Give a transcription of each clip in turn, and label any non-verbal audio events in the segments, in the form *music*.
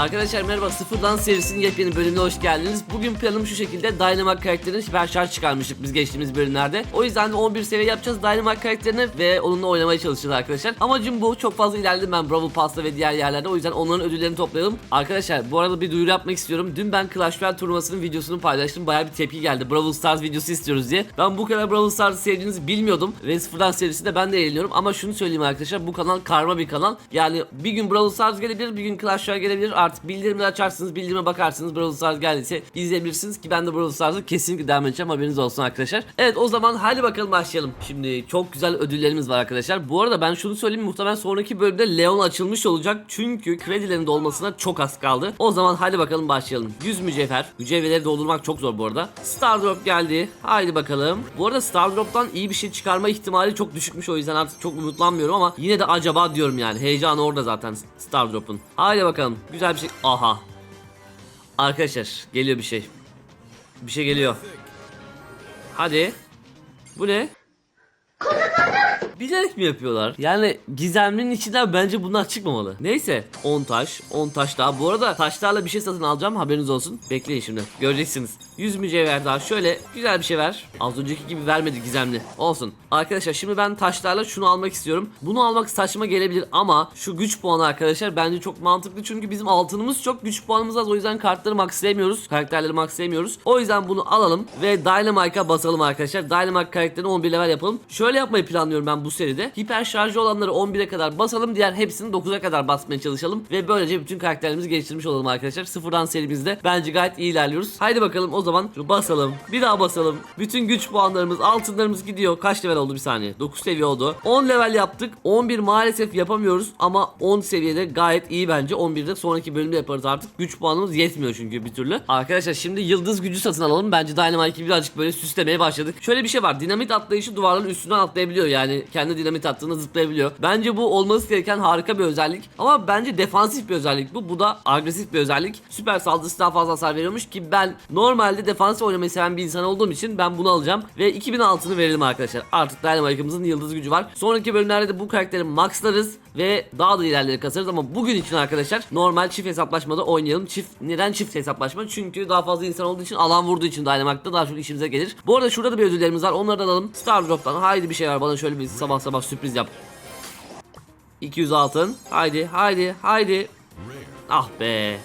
Arkadaşlar merhaba Sıfırdan serisinin yepyeni bölümüne hoş geldiniz. Bugün planım şu şekilde Dynamite karakterinin hiper şarj çıkarmıştık biz geçtiğimiz bölümlerde. O yüzden de 11 seviye yapacağız Dynamite karakterini ve onunla oynamaya çalışacağız arkadaşlar. Amacım bu. Çok fazla ilerledim ben Bravo Pass'ta ve diğer yerlerde. O yüzden onların ödüllerini toplayalım. Arkadaşlar bu arada bir duyuru yapmak istiyorum. Dün ben Clash Royale turnuvasının videosunu paylaştım. Bayağı bir tepki geldi. Brawl Stars videosu istiyoruz diye. Ben bu kadar Brawl Stars'ı sevdiğinizi bilmiyordum. Ve Sıfırdan serisinde ben de eğleniyorum. Ama şunu söyleyeyim arkadaşlar. Bu kanal karma bir kanal. Yani bir gün Brawl Stars gelebilir, bir gün Clash Royale gelebilir. Bildirimleri açarsınız, bildirime bakarsınız. Brawl Stars geldiyse izleyebilirsiniz ki ben de Brawl Stars'ı kesinlikle devam edeceğim. Haberiniz olsun arkadaşlar. Evet o zaman hadi bakalım başlayalım. Şimdi çok güzel ödüllerimiz var arkadaşlar. Bu arada ben şunu söyleyeyim muhtemelen sonraki bölümde Leon açılmış olacak. Çünkü kredilerin dolmasına çok az kaldı. O zaman hadi bakalım başlayalım. 100 mücevher. Mücevherleri doldurmak çok zor bu arada. Star Drop geldi. Haydi bakalım. Bu arada Star Drop'tan iyi bir şey çıkarma ihtimali çok düşükmüş. O yüzden artık çok umutlanmıyorum ama yine de acaba diyorum yani. Heyecan orada zaten Star Drop'un. Haydi bakalım. Güzel bir şey. Aha. Arkadaşlar geliyor bir şey. Bir şey geliyor. Hadi. Bu ne? Bilerek mi yapıyorlar? Yani gizemlinin içinden bence bunlar çıkmamalı. Neyse 10 taş 10 taş daha. Bu arada taşlarla bir şey satın alacağım haberiniz olsun. Bekleyin şimdi göreceksiniz. 100 mücevher daha şöyle güzel bir şey ver. Az önceki gibi vermedi gizemli. Olsun. Arkadaşlar şimdi ben taşlarla şunu almak istiyorum. Bunu almak saçma gelebilir ama şu güç puanı arkadaşlar bence çok mantıklı. Çünkü bizim altınımız çok güç puanımız az. O yüzden kartları maxlayamıyoruz. Karakterleri maxlayamıyoruz. O yüzden bunu alalım ve Dynamite'a basalım arkadaşlar. Dynamite karakterini 11 level yapalım. Şöyle yapmayı planlıyorum ben bu seride. Hiper şarjı olanları 11'e kadar basalım. Diğer hepsini 9'a kadar basmaya çalışalım. Ve böylece bütün karakterlerimizi geliştirmiş olalım arkadaşlar. Sıfırdan serimizde bence gayet iyi ilerliyoruz. Haydi bakalım o zaman şunu basalım. Bir daha basalım. Bütün güç puanlarımız, altınlarımız gidiyor. Kaç level oldu bir saniye? 9 seviye oldu. 10 level yaptık. 11 maalesef yapamıyoruz ama 10 seviyede gayet iyi bence. 11'de sonraki bölümde yaparız artık. Güç puanımız yetmiyor çünkü bir türlü. Arkadaşlar şimdi yıldız gücü satın alalım. Bence Dynamite'i birazcık böyle süslemeye başladık. Şöyle bir şey var. Dinamit atlayışı duvarların üstünden atlayabiliyor. Yani kendi dinamit attığında zıplayabiliyor. Bence bu olması gereken harika bir özellik. Ama bence defansif bir özellik bu. Bu da agresif bir özellik. Süper saldırısı daha fazla hasar veriyormuş ki ben normalde defansif oynamayı seven bir insan olduğum için ben bunu alacağım. Ve 2000 altını verelim arkadaşlar. Artık Dynamite'ımızın yıldız gücü var. Sonraki bölümlerde de bu karakteri maxlarız ve daha da ilerleri kasarız ama bugün için arkadaşlar normal çift hesaplaşmada oynayalım. Çift neden çift hesaplaşma? Çünkü daha fazla insan olduğu için alan vurduğu için Dynamite'da daha çok işimize gelir. Bu arada şurada da bir ödüllerimiz var. Onları da alalım. Star Drop'tan haydi bir şey var bana şöyle bir sabah sabah sürpriz yap. 200 altın. Haydi haydi haydi. Ah be.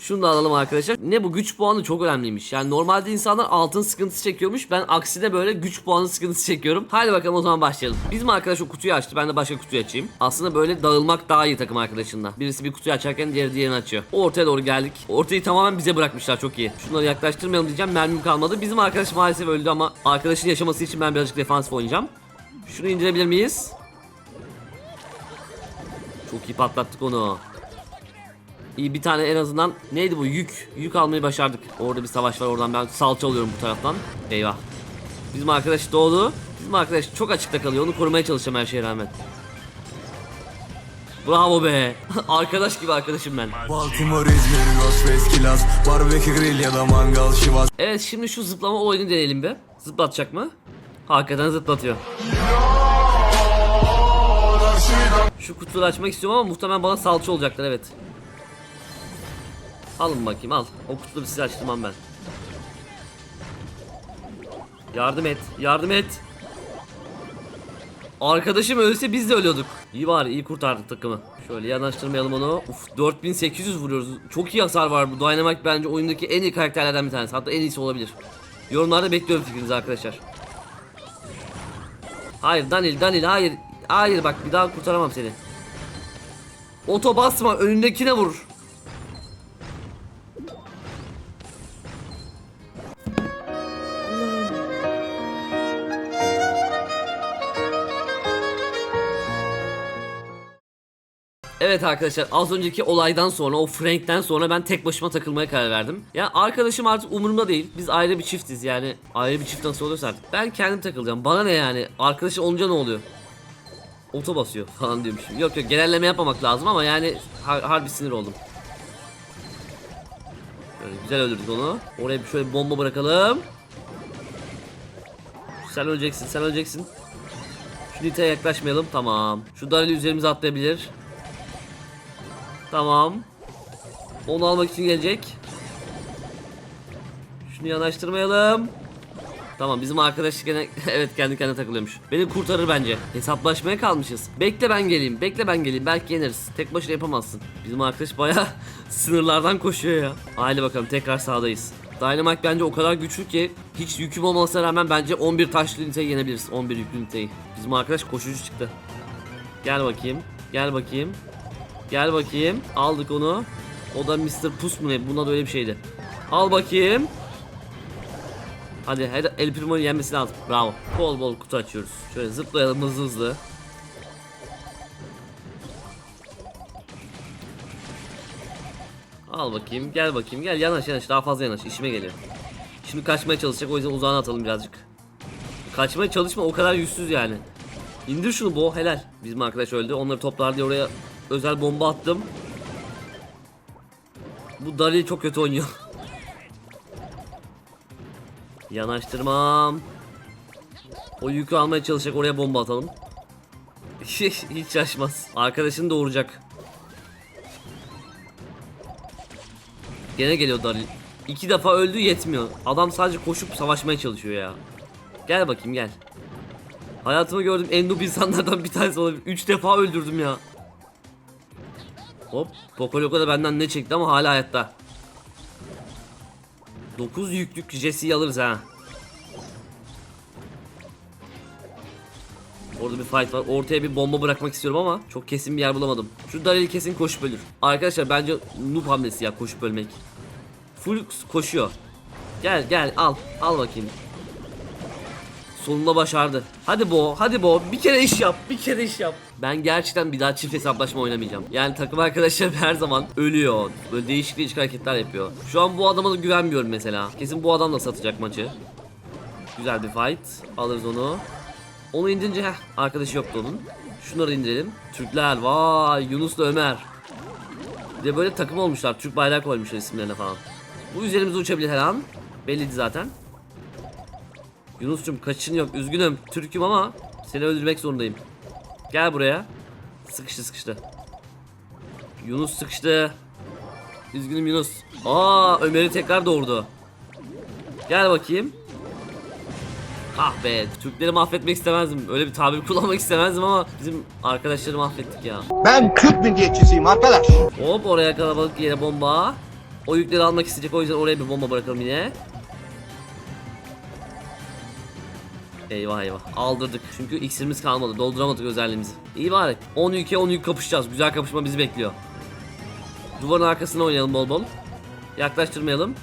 Şunu da alalım arkadaşlar. Ne bu güç puanı çok önemliymiş. Yani normalde insanlar altın sıkıntısı çekiyormuş. Ben aksine böyle güç puanı sıkıntısı çekiyorum. Haydi bakalım o zaman başlayalım. Bizim arkadaş o kutuyu açtı. Ben de başka kutuyu açayım. Aslında böyle dağılmak daha iyi takım arkadaşında. Birisi bir kutuyu açarken diğeri diğerini açıyor. Ortaya doğru geldik. Ortayı tamamen bize bırakmışlar çok iyi. Şunları yaklaştırmayalım diyeceğim. Mermim kalmadı. Bizim arkadaş maalesef öldü ama arkadaşın yaşaması için ben birazcık defansif oynayacağım. Şunu indirebilir miyiz? Çok iyi patlattık onu. İyi bir tane en azından neydi bu yük yük almayı başardık. Orada bir savaş var oradan ben salça alıyorum bu taraftan. Eyvah. Bizim arkadaş doğdu. Bizim arkadaş çok açıkta kalıyor. Onu korumaya çalışacağım her şeye rağmen. Bravo be. *laughs* arkadaş gibi arkadaşım ben. Baltimore, İzmir, Ghostface, Kilas Barbekü grill ya da mangal Şivas Evet şimdi şu zıplama olayını deneyelim bir. Zıplatacak mı? Hakikaten zıplatıyor. Şu kutuları açmak istiyorum ama muhtemelen bana salça olacaklar evet. Alın bakayım al. O kutuları size açtırmam ben. Yardım et. Yardım et. Arkadaşım ölse biz de ölüyorduk. İyi var iyi kurtardık takımı. Şöyle yanaştırmayalım onu. Uf 4800 vuruyoruz. Çok iyi hasar var bu. Dynamite bence oyundaki en iyi karakterlerden bir tanesi. Hatta en iyisi olabilir. Yorumlarda bekliyorum fikrinizi arkadaşlar. Hayır Danil Danil hayır. Hayır bak bir daha kurtaramam seni. Oto basma önündekine vur. Evet arkadaşlar az önceki olaydan sonra o Frank'ten sonra ben tek başıma takılmaya karar verdim. Ya arkadaşım artık umurumda değil. Biz ayrı bir çiftiz yani. Ayrı bir çift nasıl oluyorsa artık. Ben kendim takılacağım. Bana ne yani? Arkadaşım olunca ne oluyor? Oto basıyor *laughs* falan diyormuşum. Yok yok genelleme yapmamak lazım ama yani har harbi sinir oldum. Böyle güzel öldürdük onu. Oraya şöyle bir bomba bırakalım. Sen öleceksin, sen öleceksin. Şu Nita'ya yaklaşmayalım. Tamam. Şu Daryl üzerimize atlayabilir. Tamam. Onu almak için gelecek. Şunu yanaştırmayalım. Tamam bizim arkadaş gene *laughs* evet kendi kendine takılıyormuş. Beni kurtarır bence. Hesaplaşmaya kalmışız. Bekle ben geleyim. Bekle ben geleyim. Belki yeneriz. Tek başına yapamazsın. Bizim arkadaş baya *laughs* sınırlardan koşuyor ya. Haydi bakalım tekrar sahadayız. Dynamite bence o kadar güçlü ki hiç yüküm olmasına rağmen bence 11 taşlı üniteyi yenebiliriz. 11 yüklü üniteyi. Bizim arkadaş koşucu çıktı. Gel bakayım. Gel bakayım. Gel bakayım. Aldık onu. O da Mr. Pus mu ne? Buna da öyle bir şeydi. Al bakayım. Hadi hadi El Primo'yu yenmesi lazım. Bravo. Bol bol kutu açıyoruz. Şöyle zıplayalım hızlı hızlı. Al bakayım. Gel bakayım. Gel yanaş yanaş. Daha fazla yanaş. İşime geliyor. Şimdi kaçmaya çalışacak. O yüzden uzağına atalım birazcık. Kaçmaya çalışma o kadar yüzsüz yani. İndir şunu bo helal. Bizim arkadaş öldü. Onları toplar diye oraya özel bomba attım. Bu Dali çok kötü oynuyor. *laughs* Yanaştırmam. O yükü almaya çalışacak oraya bomba atalım. *laughs* Hiç şaşmaz. Arkadaşını doğuracak. Gene geliyor Daryl. İki defa öldü yetmiyor. Adam sadece koşup savaşmaya çalışıyor ya. Gel bakayım gel. Hayatımda gördüğüm en noob insanlardan bir tanesi olabilir. Üç defa öldürdüm ya. Hop. Pokoloko da benden ne çekti ama hala hayatta. 9 yüklük Jesse'yi alırız ha. Orada bir fight var. Ortaya bir bomba bırakmak istiyorum ama çok kesin bir yer bulamadım. Şu Daryl kesin koşup ölür. Arkadaşlar bence noob hamlesi ya koşup ölmek. Full koşuyor. Gel gel al. Al bakayım. Sonunda başardı. Hadi Bo, hadi Bo. Bir kere iş yap, bir kere iş yap. Ben gerçekten bir daha çift hesaplaşma oynamayacağım. Yani takım arkadaşlarım her zaman ölüyor. Böyle değişik değişik hareketler yapıyor. Şu an bu adama da güvenmiyorum mesela. Kesin bu adam da satacak maçı. Güzel bir fight. Alırız onu. Onu indirince heh, arkadaşı yoktu onun. Şunları indirelim. Türkler vay Yunus'la Ömer. Bir de böyle takım olmuşlar. Türk bayrak koymuşlar isimlerine falan. Bu üzerimize uçabilir her an. Belliydi zaten. Yunus'cum kaçın yok üzgünüm Türk'üm ama seni öldürmek zorundayım. Gel buraya. Sıkıştı sıkıştı. Yunus sıkıştı. Üzgünüm Yunus. Aa Ömer'i tekrar doğurdu. Gel bakayım. Ah be Türkleri mahvetmek istemezdim. Öyle bir tabir *laughs* kullanmak istemezdim ama bizim arkadaşları mahvettik ya. Ben Türk milliyetçisiyim arkadaş. Hop oraya kalabalık yere bomba. O yükleri almak isteyecek o yüzden oraya bir bomba bırakalım yine. Eyvah eyvah aldırdık çünkü iksirimiz kalmadı dolduramadık özelliğimizi. İyi bari 10 yüke 10 yük kapışacağız güzel kapışma bizi bekliyor. Duvarın arkasına oynayalım bol bol. Yaklaştırmayalım.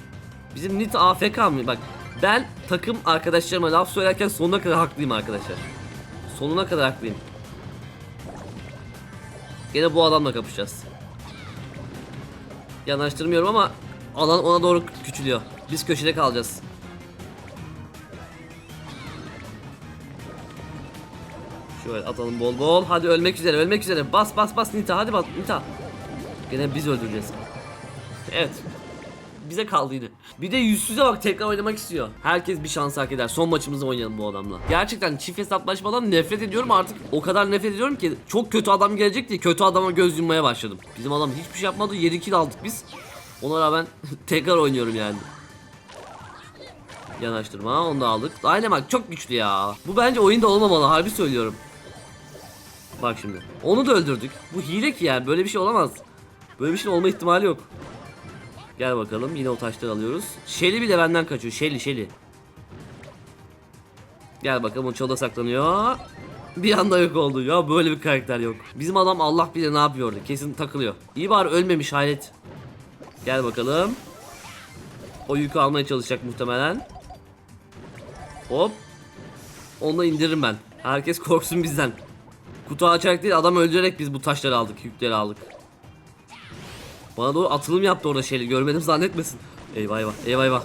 Bizim Nit AFK mı? Bak ben takım arkadaşlarıma laf söylerken sonuna kadar haklıyım arkadaşlar. Sonuna kadar haklıyım. Gene bu adamla kapışacağız. Yanaştırmıyorum ama alan ona doğru küçülüyor. Biz köşede kalacağız. Şöyle atalım bol bol. Hadi ölmek üzere, ölmek üzere. Bas bas bas Nita, hadi bas Nita. Gene biz öldüreceğiz. Evet. Bize kaldı yine. Bir de yüzsüze bak tekrar oynamak istiyor. Herkes bir şans hak eder. Son maçımızı oynayalım bu adamla. Gerçekten çift hesaplaşmadan nefret ediyorum artık. O kadar nefret ediyorum ki çok kötü adam gelecek diye kötü adama göz yummaya başladım. Bizim adam hiçbir şey yapmadı. 7 kill aldık biz. Ona rağmen *laughs* tekrar oynuyorum yani. Yanaştırma onu da aldık. Aynen bak çok güçlü ya. Bu bence oyunda olmamalı harbi söylüyorum. Bak şimdi. Onu da öldürdük. Bu hile ki yani böyle bir şey olamaz. Böyle bir şey olma ihtimali yok. Gel bakalım yine o taşları alıyoruz. Shelly bile benden kaçıyor. Shelly Shelly. Gel bakalım o çalda saklanıyor. Bir anda yok oldu. Ya böyle bir karakter yok. Bizim adam Allah bilir ne yapıyordu. Kesin takılıyor. İyi bari ölmemiş hayret. Gel bakalım. O yükü almaya çalışacak muhtemelen. Hop. Onu indiririm ben. Herkes korksun bizden. Kutu açarak değil adam öldürerek biz bu taşları aldık, yükleri aldık. Bana doğru atılım yaptı orada şeyli görmedim zannetmesin. Eyvah eyvah eyvah eyvah.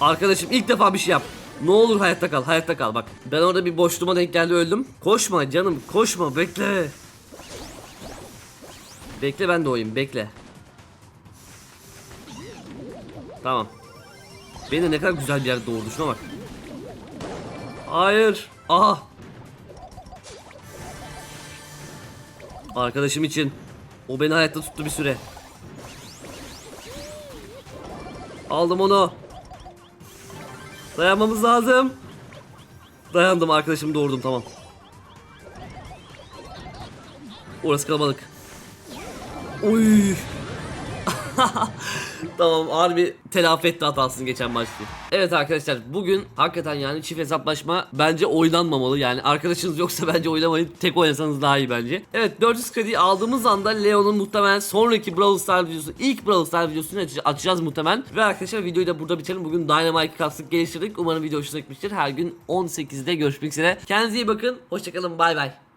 Arkadaşım ilk defa bir şey yap. Ne olur hayatta kal hayatta kal bak. Ben orada bir boşluğuma denk geldi öldüm. Koşma canım koşma bekle. Bekle ben de oyayım bekle. Tamam. Beni de ne kadar güzel bir yerde doğurdu şuna bak. Hayır. Aha. Arkadaşım için. O beni hayatta tuttu bir süre. Aldım onu. Dayanmamız lazım. Dayandım arkadaşım doğurdum tamam. Orası kalabalık. Uy. *laughs* tamam harbi telafi etti hatasını geçen maçta. Evet arkadaşlar bugün hakikaten yani çift hesaplaşma bence oynanmamalı. Yani arkadaşınız yoksa *laughs* bence oynamayın. Tek oynasanız daha iyi bence. Evet 400 kredi aldığımız anda Leo'nun muhtemelen sonraki Brawl Stars videosu ilk Brawl Stars videosunu aç- açacağız muhtemelen. Ve arkadaşlar videoyu da burada bitirelim. Bugün Dynamite kastık geliştirdik. Umarım video hoşuna gitmiştir. Her gün 18'de görüşmek üzere. Kendinize iyi bakın. Hoşçakalın. Bay bay.